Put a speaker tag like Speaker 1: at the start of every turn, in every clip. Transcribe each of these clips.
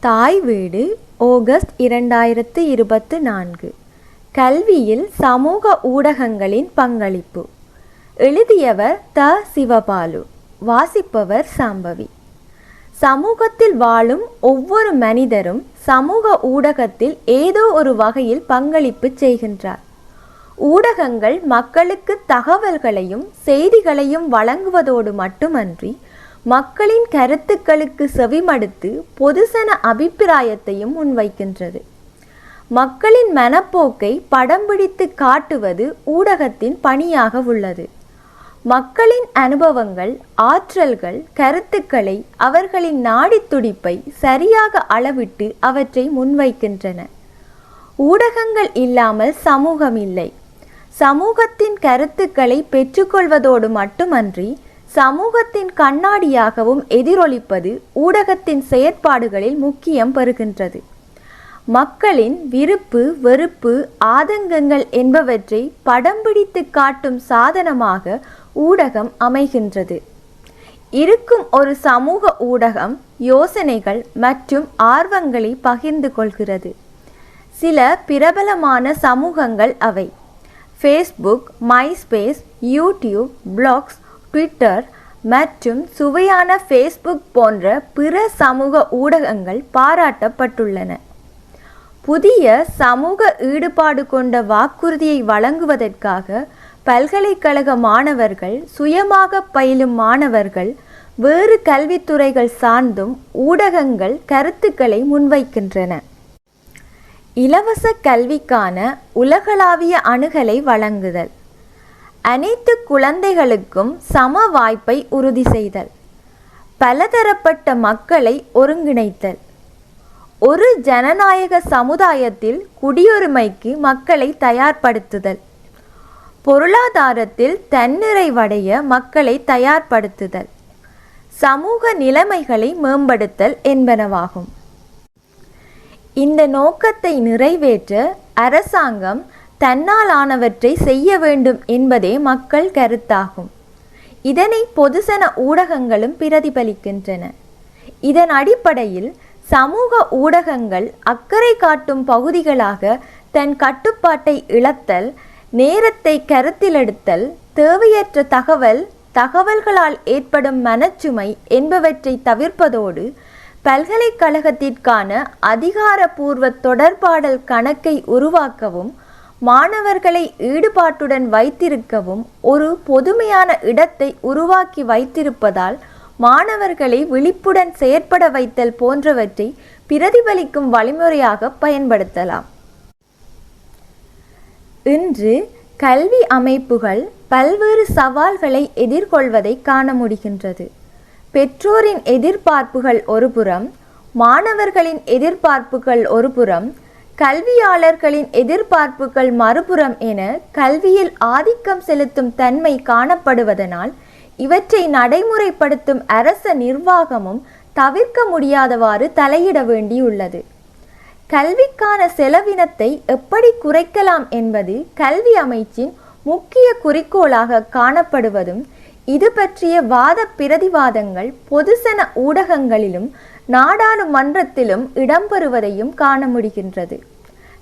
Speaker 1: தாய் வீடு ஆகஸ்ட் இரண்டாயிரத்து இருபத்து நான்கு. கல்வியில் சமூக ஊடகங்களின் பங்களிப்பு. எழுதியவர் த. சிவபாலு. வாசிப்பவர் சாம்பவி. சமூகத்தில் வாழும் ஒவ்வொரு மனிதரும் சமூக ஊடகத்தில் ஏதோ ஒரு வகையில் பங்களிப்பு செய்கின்றார். ஊடகங்கள் மக்களுக்கு தகவல்களையும் செய்திகளையும் வழங்குவதோடு மட்டுமன்றி மக்களின் கருத்துக்களுக்கு செவிமடுத்து பொதுசன அபிப்பிராயத்தையும் முன்வைக்கின்றது. மக்களின் மனப்போக்கை படம் பிடித்து காட்டுவது ஊடகத்தின் பணியாக உள்ளது. மக்களின் அனுபவங்கள் ஆற்றல்கள் கருத்துக்களை அவர்களின் நாடித் துடிப்பை சரியாக அளவிட்டு அவற்றை முன்வைக்கின்றன. ஊடகங்கள் இல்லாமல் சமூகம் இல்லை. சமூகத்தின் கருத்துக்களை பெற்றுக்கொள்வதோடு மட்டுமன்றி சமூகத்தின் கண்ணாடியாகவும் எதிரொலிப்பது ஊடகத்தின் செயற்பாடுகளில் முக்கியம் பெறுகின்றது. மக்களின் விருப்பு வெறுப்பு ஆதங்கங்கள் என்பவற்றை படம் பிடித்து காட்டும் சாதனமாக ஊடகம் அமைகின்றது. இருக்கும் ஒரு சமூக ஊடகம் யோசனைகள் மற்றும் ஆர்வங்களை பகிர்ந்து கொள்கிறது. சில பிரபலமான சமூகங்கள் அவை. Facebook MySpace YouTube blogs Twitter மற்றும் சுவையான ஃபேஸ்புக் போன்ற பிற சமூக ஊடகங்கள் பாராட்டப்பட்டுள்ளன. புதிய சமூக ஈடுபாடு கொண்ட வாக்குறுதியை வழங்குவதற்காக பல்கலைக்கழக மாணவர்கள் சுயமாக பயிலும் மாணவர்கள் வேறு கல்வித்துறைகள் சார்ந்தும் ஊடகங்கள் கருத்துக்களை முன்வைக்கின்றன. இலவச கல்விக்கான உலகளாவிய அணுகலை வழங்குதல். அனைத்து குழந்தைகளுக்கும் சம வாய்ப்பை உறுதி செய்தல். பலதரப்பட்ட மக்களை ஒருங்கிணைத்தல். ஒரு ஜனநாயக சமுதாயத்தில் குடியுரிமைக்கு மக்களை தயார்படுத்துதல். பொருளாதாரத்தில் தன்னிறைவடைய மக்களை தயார்படுத்துதல். சமூக நிலைமைகளை மேம்படுத்தல் என்பனவாகும். இந்த நோக்கத்தை நிறைவேற்ற அரசாங்கம் தன்னால் ஆனவற்றை செய்ய வேண்டும் என்பதே மக்கள் கருத்தாகும். இதனை பொதுசன ஊடகங்களும் பிரதிபலிக்கின்றன. இதன் அடிப்படையில் சமூக ஊடகங்கள் அக்கறை காட்டும் பகுதிகளாக தன் கட்டுப்பாட்டை இழத்தல் நேரத்தை கருத்திலெடுத்தல் தேவையற்ற தகவல் தகவல்களால் ஏற்படும் மனச்சுமை என்பவற்றை தவிர்ப்பதோடு பல்கலைக்கழகத்திற்கான அதிகாரப்பூர்வ தொடர்பாடல் கணக்கை உருவாக்கவும் மாணவர்களை ஈடுபாட்டுடன் வைத்திருக்கவும் ஒரு பொதுமையான இடத்தை உருவாக்கி வைத்திருப்பதால் மாணவர்களை விழிப்புடன் செயற்பட வைத்தல் போன்றவற்றை பிரதிபலிக்கும் வழிமுறையாக பயன்படுத்தலாம். இன்று கல்வி அமைப்புகள் பல்வேறு சவால்களை எதிர்கொள்வதை காண முடிகின்றது. பெற்றோரின் எதிர்பார்ப்புகள் ஒருபுறம் மாணவர்களின் எதிர்பார்ப்புகள் ஒருபுறம் கல்வியாளர்களின் எதிர்பார்ப்புகள் மறுபுறம் என கல்வியில் ஆதிக்கம் செலுத்தும் தன்மை காணப்படுவதனால் இவற்றை நடைமுறைப்படுத்தும் அரச நிர்வாகமும் தவிர்க்க முடியாதவாறு தலையிட வேண்டியுள்ளது. கல்விக்கான செலவினத்தை எப்படி குறைக்கலாம் என்பது கல்வி அமைச்சின் முக்கிய குறிக்கோளாக காணப்படுவதும் இது பற்றிய வாத பிரதிவாதங்கள் பொதுசன ஊடகங்களிலும் நாடாளுமன்றத்திலும் இடம்பெறுவதையும் காண முடிகின்றது.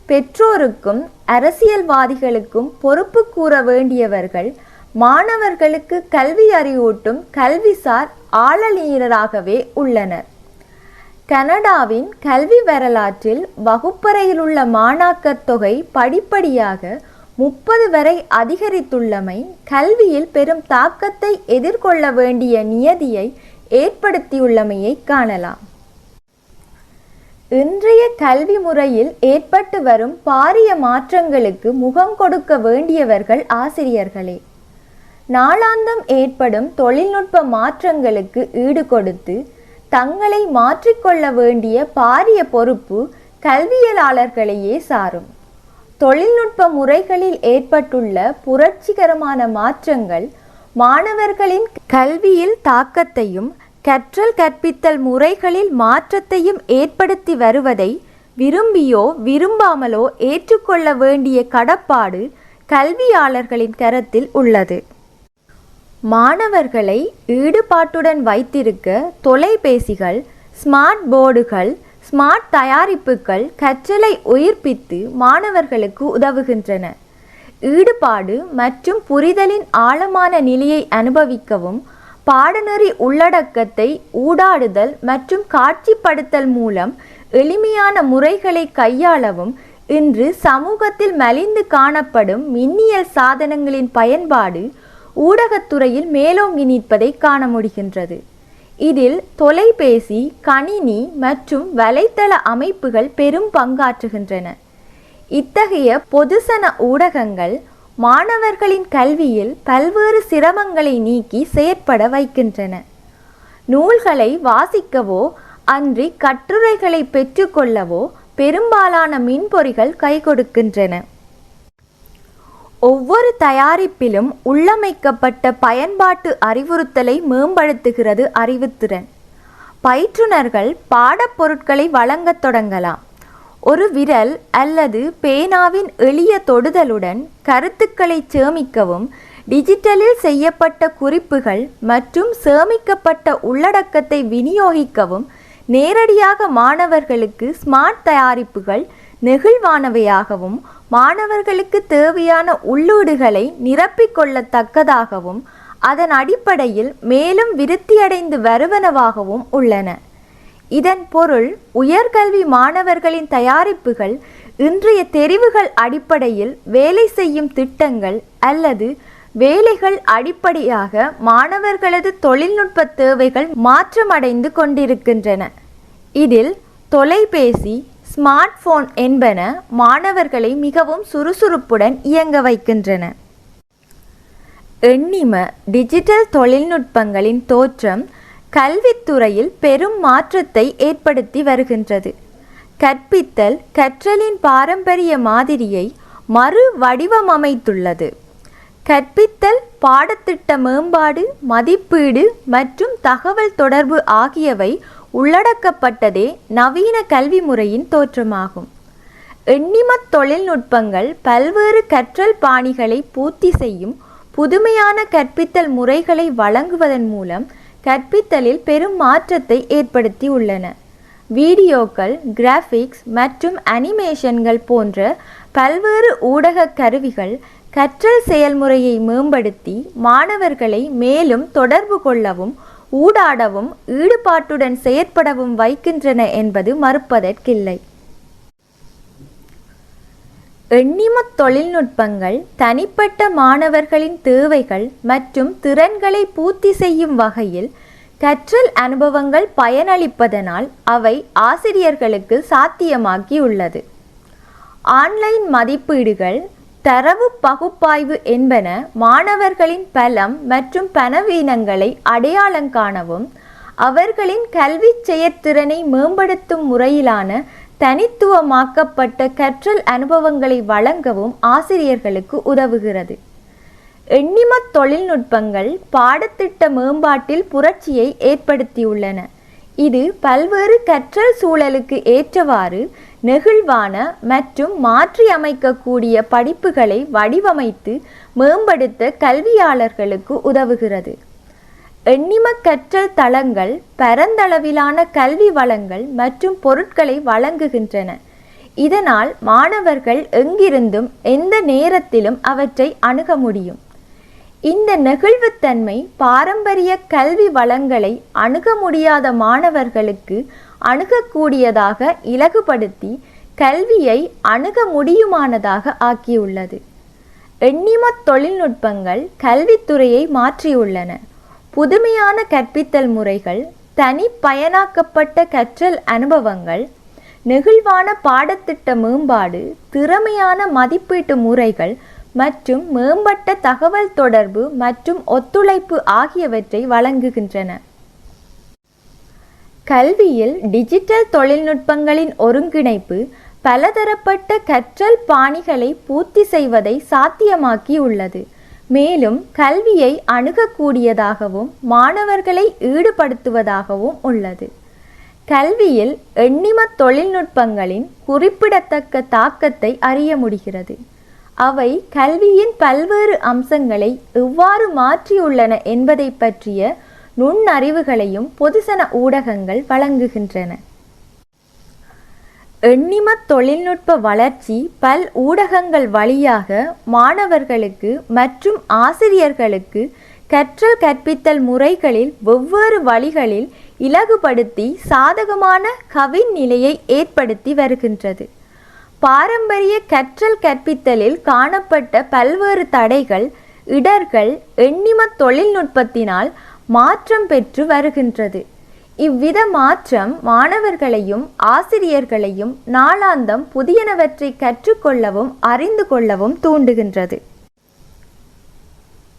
Speaker 1: பெற்றோருக்கும் அரசியல்வாதிகளுக்கும் பொறுப்பு கூற வேண்டியவர்கள் மாணவர்களுக்கு கல்வி அறிவூட்டும் கல்விசார் ஆளலியினராகவே உள்ளனர். கனடாவின் கல்வி வரலாற்றில் வகுப்பறையில் உள்ள மாணாக்கர் தொகை படிப்படியாக முப்பது வரை அதிகரித்துள்ளமை கல்வியில் பெரும் தாக்கத்தை எதிர்கொள்ள வேண்டிய நியதியை ஏற்படுத்தியுள்ளமையை காணலாம். இன்றைய கல்வி முறையில் ஏற்பட்டு வரும் பாரிய மாற்றங்களுக்கு முகம் கொடுக்க வேண்டியவர்கள் ஆசிரியர்களே. நாளாந்தம் ஏற்படும் தொழில்நுட்ப மாற்றங்களுக்கு ஈடு கொடுத்து தங்களை மாற்றிக்கொள்ள வேண்டிய பாரிய பொறுப்பு கல்வியலாளர்களையே சாரும். தொழில்நுட்ப முறைகளில் ஏற்பட்டுள்ள புரட்சிகரமான மாற்றங்கள் மாணவர்களின் கல்வியில் தாக்கத்தையும் கற்றல் கற்பித்தல் முறைகளில் மாற்றத்தையும் ஏற்படுத்தி வருவதை விரும்பியோ விரும்பாமலோ ஏற்றுக்கொள்ள வேண்டிய கடப்பாடு கல்வியாளர்களின் கரத்தில் உள்ளது. மாணவர்களை ஈடுபாட்டுடன் வைத்திருக்க தொலைபேசிகள் ஸ்மார்ட் போர்டுகள் ஸ்மார்ட் தயாரிப்புகள் கற்றலை உயிர்ப்பித்து மாணவர்களுக்கு உதவுகின்றன. ஈடுபாடு மற்றும் புரிதலின் ஆழமான நிலையை அனுபவிக்கவும் பாடநெறி உள்ளடக்கத்தை ஊடாடுதல் மற்றும் காட்சிப்படுத்தல் மூலம் எளிமையான முறைகளை கையாளவும் இன்று சமூகத்தில் மலிந்து காணப்படும் மின்னியல் சாதனங்களின் பயன்பாடு ஊடகத்துறையில் மேலோங்கி நிற்பதை காண முடிகின்றது. இதில் தொலைபேசி கணினி மற்றும் வலைத்தள அமைப்புகள் பெரும் பங்காற்றுகின்றன. இத்தகைய பொதுசன ஊடகங்கள் மாணவர்களின் கல்வியில் பல்வேறு சிரமங்களை நீக்கி செயற்பட வைக்கின்றன. நூல்களை வாசிக்கவோ அன்றி கட்டுரைகளை பெற்றுக்கொள்ளவோ பெரும்பாலான மின்பொறிகள் கை கொடுக்கின்றன ஒவ்வொரு தயாரிப்பிலும் உள்ளமைக்கப்பட்ட பயன்பாட்டு அறிவுறுத்தலை மேம்படுத்துகிறது அறிவுத்திறன். பயிற்றுனர்கள் பாடப்பொருட்களை வழங்கத் தொடங்கலாம். ஒரு விரல் அல்லது பேனாவின் எளிய தொடுதலுடன் கருத்துக்களை சேமிக்கவும் டிஜிட்டலில் செய்யப்பட்ட குறிப்புகள் மற்றும் சேமிக்கப்பட்ட உள்ளடக்கத்தை விநியோகிக்கவும் நேரடியாக மாணவர்களுக்கு ஸ்மார்ட் தயாரிப்புகள் நெகிழ்வானவையாகவும் மாணவர்களுக்கு தேவையான உள்ளீடுகளை நிரப்பிக்கொள்ளத்தக்கதாகவும் அதன் அடிப்படையில் மேலும் விருத்தியடைந்து வருவனவாகவும் உள்ளன. இதன் பொருள் உயர்கல்வி மாணவர்களின் தயாரிப்புகள் இன்றைய தெரிவுகள் அடிப்படையில் வேலை செய்யும் திட்டங்கள் அல்லது வேலைகள் அடிப்படையாக மாணவர்களது தொழில்நுட்ப தேவைகள் மாற்றமடைந்து கொண்டிருக்கின்றன. இதில் தொலைபேசி ஸ்மார்ட் போன் என்பன மாணவர்களை மிகவும் சுறுசுறுப்புடன் இயங்க வைக்கின்றன. எண்ணிம டிஜிட்டல் தொழில்நுட்பங்களின் தோற்றம் கல்வித்துறையில் பெரும் மாற்றத்தை ஏற்படுத்தி வருகின்றது. கற்பித்தல் கற்றலின் பாரம்பரிய மாதிரியை மறு வடிவமைத்துள்ளது. கற்பித்தல் பாடத்திட்ட மேம்பாடு மதிப்பீடு மற்றும் தகவல் தொடர்பு ஆகியவை உள்ளடக்கப்பட்டதே நவீன கல்வி முறையின் தோற்றமாகும். எண்ணிமத் தொழில்நுட்பங்கள் பல்வேறு கற்றல் பாணிகளை பூர்த்தி செய்யும் புதுமையான கற்பித்தல் முறைகளை வழங்குவதன் மூலம் கற்பித்தலில் பெரும் மாற்றத்தை ஏற்படுத்தி உள்ளன. வீடியோக்கள் கிராஃபிக்ஸ் மற்றும் அனிமேஷன்கள் போன்ற பல்வேறு ஊடக கருவிகள் கற்றல் செயல்முறையை மேம்படுத்தி மாணவர்களை மேலும் தொடர்பு கொள்ளவும் ஊடாடவும் ஈடுபாட்டுடன் செயற்படவும் வைக்கின்றன என்பது மறுப்பதற்கில்லை. எண்ணிமத் தொழில்நுட்பங்கள் தனிப்பட்ட மாணவர்களின் தேவைகள் மற்றும் திறன்களை பூர்த்தி செய்யும் வகையில் கற்றல் அனுபவங்கள் பயனளிப்பதனால் அவை ஆசிரியர்களுக்கு சாத்தியமாக்கியுள்ளது ஆன்லைன் மதிப்பீடுகள் தரவு பகுப்பாய்வு என்பன மாணவர்களின் பலம் மற்றும் பணவீனங்களை அடையாளம் காணவும் அவர்களின் கல்வி செயற்திறனை மேம்படுத்தும் முறையிலான தனித்துவமாக்கப்பட்ட கற்றல் அனுபவங்களை வழங்கவும் ஆசிரியர்களுக்கு உதவுகிறது. எண்ணிமத் தொழில்நுட்பங்கள் பாடத்திட்ட மேம்பாட்டில் புரட்சியை ஏற்படுத்தியுள்ளன. இது பல்வேறு கற்றல் சூழலுக்கு ஏற்றவாறு நெகிழ்வான மற்றும் மாற்றியமைக்கக்கூடிய படிப்புகளை வடிவமைத்து மேம்படுத்த கல்வியாளர்களுக்கு உதவுகிறது. எண்ணிம கற்றல் தளங்கள் பரந்தளவிலான கல்வி வளங்கள் மற்றும் பொருட்களை வழங்குகின்றன. இதனால் மாணவர்கள் எங்கிருந்தும் எந்த நேரத்திலும் அவற்றை அணுக முடியும். இந்த நெகிழ்வுத்தன்மை பாரம்பரிய கல்வி வளங்களை அணுக முடியாத மாணவர்களுக்கு அணுகக்கூடியதாக இலகுபடுத்தி கல்வியை அணுக முடியுமானதாக ஆக்கியுள்ளது. எண்ணிம தொழில்நுட்பங்கள் கல்வித்துறையை மாற்றியுள்ளன. புதுமையான கற்பித்தல் முறைகள் தனிப்பயனாக்கப்பட்ட கற்றல் அனுபவங்கள் நெகிழ்வான பாடத்திட்ட மேம்பாடு திறமையான மதிப்பீட்டு முறைகள் மற்றும் மேம்பட்ட தகவல் தொடர்பு மற்றும் ஒத்துழைப்பு ஆகியவற்றை வழங்குகின்றன. கல்வியில் டிஜிட்டல் தொழில்நுட்பங்களின் ஒருங்கிணைப்பு பலதரப்பட்ட கற்றல் பாணிகளை பூர்த்தி செய்வதை சாத்தியமாக்கியுள்ளது. மேலும் கல்வியை அணுகக்கூடியதாகவும் மாணவர்களை ஈடுபடுத்துவதாகவும் உள்ளது. கல்வியில் எண்ணிம தொழில்நுட்பங்களின் குறிப்பிடத்தக்க தாக்கத்தை அறிய முடிகிறது. அவை கல்வியின் பல்வேறு அம்சங்களை எவ்வாறு மாற்றியுள்ளன என்பதை பற்றிய நுண்ணறிவுகளையும் பொதுசன ஊடகங்கள் வழங்குகின்றன. எண்ணிம தொழில்நுட்ப வளர்ச்சி பல் ஊடகங்கள் வழியாக மாணவர்களுக்கு மற்றும் ஆசிரியர்களுக்கு கற்றல் கற்பித்தல் முறைகளில் வெவ்வேறு வழிகளில் இலகுபடுத்தி சாதகமான கவின் நிலையை ஏற்படுத்தி வருகின்றது. பாரம்பரிய கற்றல் கற்பித்தலில் காணப்பட்ட பல்வேறு தடைகள் இடர்கள் எண்ணிம தொழில்நுட்பத்தினால் மாற்றம் பெற்று வருகின்றது. இவ்வித மாற்றம் மாணவர்களையும் ஆசிரியர்களையும் நாளாந்தம் புதியனவற்றை கற்றுக்கொள்ளவும் அறிந்து கொள்ளவும் தூண்டுகின்றது.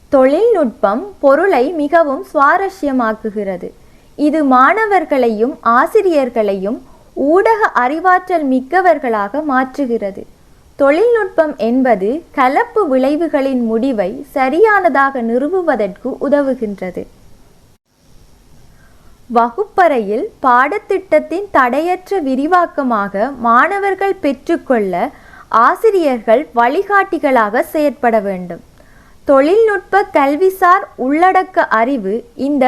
Speaker 1: தொழில்நுட்பம் பொருளை மிகவும் சுவாரஸ்யமாக்குகிறது. இது மாணவர்களையும் ஆசிரியர்களையும் ஊடக அறிவாற்றல் மிக்கவர்களாக மாற்றுகிறது. தொழில்நுட்பம் என்பது கலப்பு விளைவுகளின் முடிவை சரியானதாக நிறுவுவதற்கு உதவுகின்றது. வகுப்பறையில் பாடத்திட்டத்தின் தடையற்ற விரிவாக்கமாக மாணவர்கள் பெற்றுக்கொள்ள ஆசிரியர்கள் வழிகாட்டிகளாக செயற்பட வேண்டும். தொழில்நுட்ப கல்விசார் உள்ளடக்க அறிவு இந்த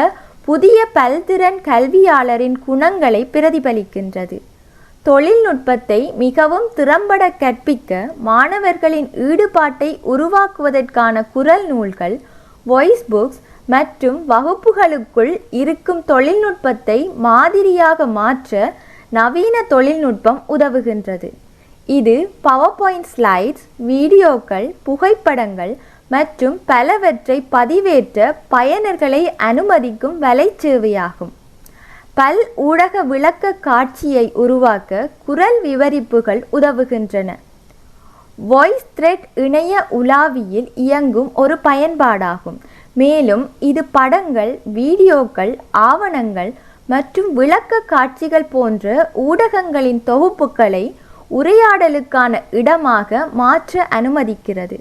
Speaker 1: புதிய பல்திறன் கல்வியாளரின் குணங்களை பிரதிபலிக்கின்றது. தொழில்நுட்பத்தை மிகவும் திறம்பட கற்பிக்க மாணவர்களின் ஈடுபாட்டை உருவாக்குவதற்கான குரல் நூல்கள் வாய்ஸ் புக்ஸ் மற்றும் வகுப்புகளுக்குள் இருக்கும் தொழில்நுட்பத்தை மாதிரியாக மாற்ற நவீன தொழில்நுட்பம் உதவுகின்றது. இது பவர் பாயிண்ட் ஸ்லைட்ஸ் வீடியோக்கள் புகைப்படங்கள் மற்றும் பலவற்றை பதிவேற்ற பயனர்களை அனுமதிக்கும் வலைச்சேவையாகும். பல் ஊடக விளக்க காட்சியை உருவாக்க குரல் விவரிப்புகள் உதவுகின்றன. வாய்ஸ் த்ரெட் இணைய உலாவியில் இயங்கும் ஒரு பயன்பாடாகும். மேலும் இது படங்கள் வீடியோக்கள் ஆவணங்கள் மற்றும் விளக்க காட்சிகள் போன்ற ஊடகங்களின் தொகுப்புகளை உரையாடலுக்கான இடமாக மாற்ற அனுமதிக்கிறது.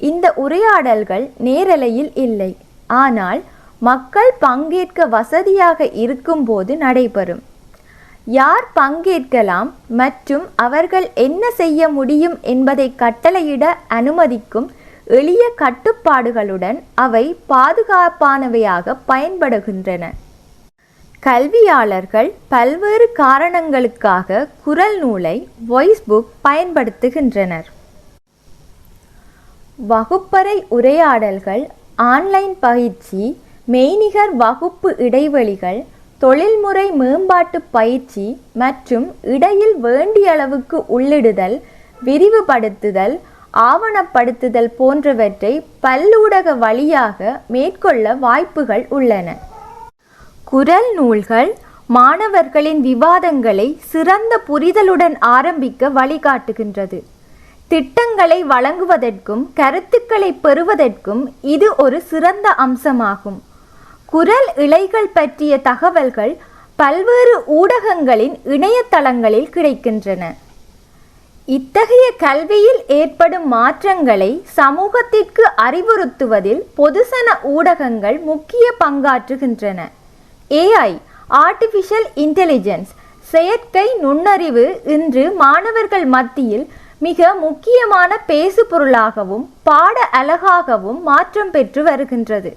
Speaker 1: இந்த உரையாடல்கள் நேரலையில் இல்லை. ஆனால் மக்கள் பங்கேற்க வசதியாக இருக்கும்போது நடைபெறும். யார் பங்கேற்கலாம் மற்றும் அவர்கள் என்ன செய்ய முடியும் என்பதை கட்டளையிட அனுமதிக்கும் எளிய கட்டுப்பாடுகளுடன் அவை பாதுகாப்பானவையாக பயன்படுகின்றன. கல்வியாளர்கள் பல்வேறு காரணங்களுக்காக குரல் நூலை வாய்ஸ் புக் பயன்படுத்துகின்றனர். வகுப்பறை உரையாடல்கள் ஆன்லைன் பயிற்சி மெய்நிகர் வகுப்பு இடைவெளிகள் தொழில்முறை மேம்பாட்டு பயிற்சி மற்றும் இடையில் வேண்டிய அளவுக்கு உள்ளிடுதல் விரிவுபடுத்துதல் ஆவணப்படுத்துதல் போன்றவற்றை பல்லூடக வழியாக மேற்கொள்ள வாய்ப்புகள் உள்ளன. குரல் நூல்கள் மாணவர்களின் விவாதங்களை சிறந்த புரிதலுடன் ஆரம்பிக்க வழிகாட்டுகின்றது. திட்டங்களை வழங்குவதற்கும் கருத்துக்களை பெறுவதற்கும் இது ஒரு சிறந்த அம்சமாகும். குரல் இழைகள் பற்றிய தகவல்கள் பல்வேறு ஊடகங்களின் இணையதளங்களில் கிடைக்கின்றன. இத்தகைய கல்வியில் ஏற்படும் மாற்றங்களை சமூகத்திற்கு அறிவுறுத்துவதில் பொதுசன ஊடகங்கள் முக்கிய பங்காற்றுகின்றன. ஏஐ ஆர்டிஃபிஷியல் இன்டெலிஜென்ஸ் செயற்கை நுண்ணறிவு இன்று மாணவர்கள் மத்தியில் மிக முக்கியமான பேசுபொருளாகவும் பாட அழகாகவும் மாற்றம் பெற்று வருகின்றது.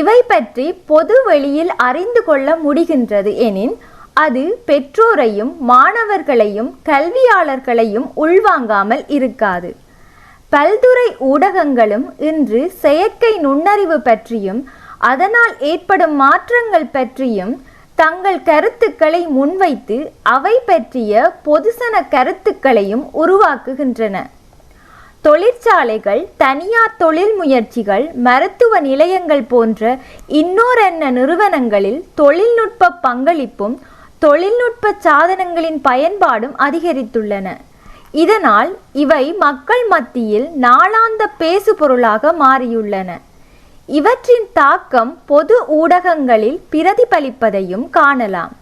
Speaker 1: இவை பற்றி பொது வெளியில் அறிந்து கொள்ள முடிகின்றது எனின் அது பெற்றோரையும் மாணவர்களையும் கல்வியாளர்களையும் உள்வாங்காமல் இருக்காது. பல்துறை ஊடகங்களும் இன்று செயற்கை நுண்ணறிவு பற்றியும் அதனால் ஏற்படும் மாற்றங்கள் பற்றியும் தங்கள் கருத்துக்களை முன்வைத்து அவை பற்றிய பொதுசன கருத்துக்களையும் உருவாக்குகின்றன. தொழிற்சாலைகள் தனியார் தொழில் முயற்சிகள் மருத்துவ நிலையங்கள் போன்ற இன்னோரென்ன நிறுவனங்களில் தொழில்நுட்ப பங்களிப்பும் தொழில்நுட்ப சாதனங்களின் பயன்பாடும் அதிகரித்துள்ளன. இதனால் இவை மக்கள் மத்தியில் நாளாந்த பேசுபொருளாக மாறியுள்ளன. இவற்றின் தாக்கம் பொது ஊடகங்களில் பிரதிபலிப்பதையும் காணலாம்.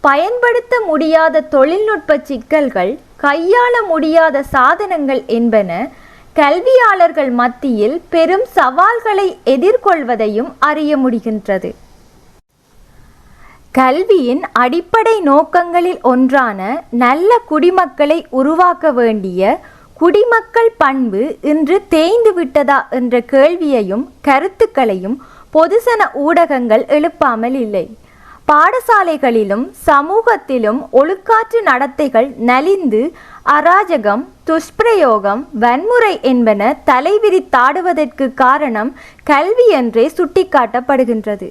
Speaker 1: பயன்படுத்த முடியாத தொழில்நுட்ப சிக்கல்கள் கையாள முடியாத சாதனங்கள் என்பன கல்வியாளர்கள் மத்தியில் பெரும் சவால்களை எதிர்கொள்வதையும் அறிய முடிகின்றது. கல்வியின் அடிப்படை நோக்கங்களில் ஒன்றான நல்ல குடிமக்களை உருவாக்க வேண்டிய குடிமக்கள் பண்பு இன்று தேய்ந்து விட்டதா என்ற கேள்வியையும் கருத்துக்களையும் பொதுசன ஊடகங்கள் எழுப்பாமல் இல்லை. பாடசாலைகளிலும் சமூகத்திலும் ஒழுக்காற்று நடத்தைகள் நலிந்து அராஜகம் துஷ்பிரயோகம் வன்முறை என்பன தலைவிரித்தாடுவதற்கு காரணம் கல்வி என்றே சுட்டிக்காட்டப்படுகின்றது.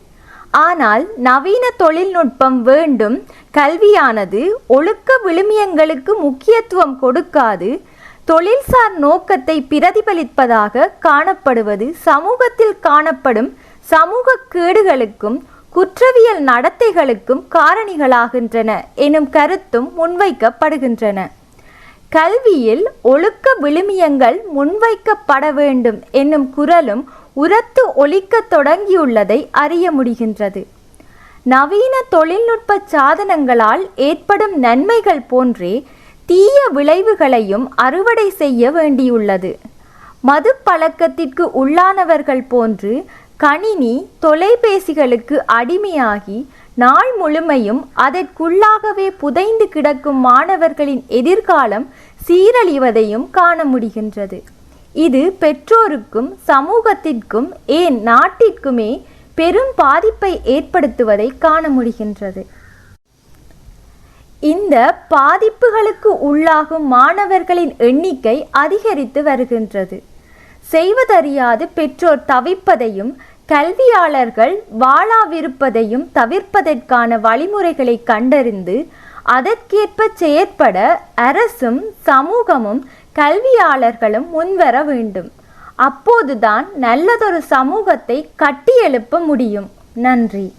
Speaker 1: ஆனால் நவீன தொழில்நுட்பம் வேண்டும். கல்வியானது ஒழுக்க விழுமியங்களுக்கு முக்கியத்துவம் கொடுக்காது. தொழில்சார் நோக்கத்தை பிரதிபலிப்பதாக காணப்படுவது சமூகத்தில் காணப்படும் சமூக கேடுகளுக்கும் குற்றவியல் நடத்தைகளுக்கும் காரணிகளாகின்றன எனும் கருத்தும் முன்வைக்கப்படுகின்றன. கல்வியில் ஒழுக்க விழுமியங்கள் முன்வைக்கப்பட வேண்டும் என்னும் குரலும் உரத்து ஒழிக்கத் தொடங்கியுள்ளதை அறிய முடிகின்றது. நவீன தொழில்நுட்ப சாதனங்களால் ஏற்படும் நன்மைகள் போன்றே தீய விளைவுகளையும் அறுவடை செய்ய வேண்டியுள்ளது. மது பழக்கத்திற்கு உள்ளானவர்கள் போன்று கணினி தொலைபேசிகளுக்கு அடிமையாகி நாள் முழுமையும் அதற்குள்ளாகவே புதைந்து கிடக்கும் மாணவர்களின் எதிர்காலம் சீரழிவதையும் காண முடிகின்றது. இது பெற்றோருக்கும் சமூகத்திற்கும் ஏன் நாட்டிற்குமே பெரும் பாதிப்பை ஏற்படுத்துவதை காண முடிகின்றது. இந்த பாதிப்புகளுக்கு உள்ளாகும் மாணவர்களின் எண்ணிக்கை அதிகரித்து வருகின்றது. செய்வதறியாது பெற்றோர் தவிப்பதையும் கல்வியாளர்கள் வாழாவிருப்பதையும் தவிர்ப்பதற்கான வழிமுறைகளை கண்டறிந்து அதற்கேற்ப செயற்பட அரசும் சமூகமும் கல்வியாளர்களும் முன்வர வேண்டும். அப்போதுதான் நல்லதொரு சமூகத்தை கட்டியெழுப்ப முடியும். நன்றி.